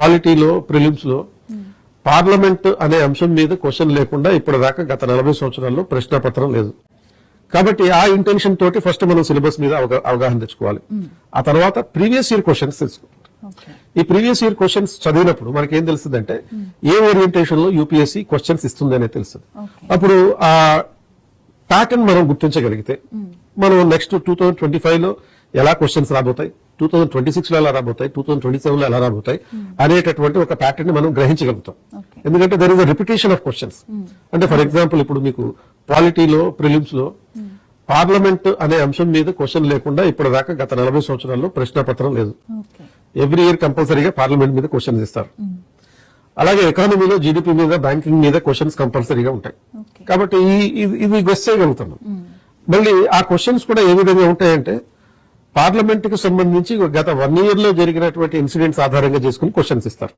క్వాలిటీలో ప్రిలిమ్స్లో పార్లమెంట్ అనే అంశం మీద క్వశ్చన్ లేకుండా ఇప్పటిదాకా గత నలభై సంవత్సరాల్లో ప్రశ్నపత్రం లేదు. కాబట్టి ఆ ఇంటెన్షన్ తోటి ఫస్ట్ మనం సిలబస్ మీద అవగా- అవగాహన తెచ్చుకోవాలి. ఆ తర్వాత ప్రీవియస్ ఇయర్ క్వశ్చన్స్ తెలుసుకోవాలి ఈ ప్రీవియస్ ఇయర్ క్వశ్చన్స్ చదివినప్పుడు మనకి ఏం తెలుస్తుందంటే ఏ ఓరియంటేషన్లో యూపీఎస్సీ క్వశ్చన్స్ ఇస్తుంది అనేది తెలుస్తుంది. అప్పుడు ఆ ప్యాటర్న్ మనం గుర్తించగలిగితే మనం నెక్స్ట్ టూ థౌసండ్ ట్వంటీ ఫైవ్లో ఎలా క్వశ్చన్స్ రాబోతాయి? టూ థౌసండ్ ట్వంటీ సిక్స్లో ఎలా రాబోతాయి? టూ థౌసండ్ ట్వంటీ సెవెన్లో ఎలా రాబోతాయి? అనేటటువంటి ఒక ప్యాటర్న్ మనం గ్రహించగలుగుతాం. ఎందుకంటే there is a repetition of questions అంటే ఫర్ ఎగ్జాంపుల్ ఇప్పుడు మీకు పాలిటీలో ప్రిలిమ్స్లో పార్లమెంట్ అనే అంశం మీద క్వశ్చన్ లేకుండా ఇప్పటిదాకా గత నలభై సంవత్సరాల్లో ప్రశ్నపత్రం లేదు. ఎవ్రీ ఇయర్ కంపల్సరీగా పార్లమెంట్ మీద క్వశ్చన్స్ ఇస్తారు. అలాగే ఎకానమీలో జీడిపి మీద బ్యాంకింగ్ మీద క్వశ్చన్స్ కంపల్సరీగా ఉంటాయి. కాబట్టి ఇది- ఇది గెస్ చేయగలుగుతున్నాం. మళ్ళీ ఆ క్వశ్చన్స్ కూడా ఏ విధంగా ఉంటాయంటే పార్లమెంట్కు సంబంధించి గత వన్ ఇయర్లో జరిగినటువంటి ఇన్సిడెంట్స్ ఆధారంగా చేసుకుని క్వశ్చన్స్ ఇస్తారు.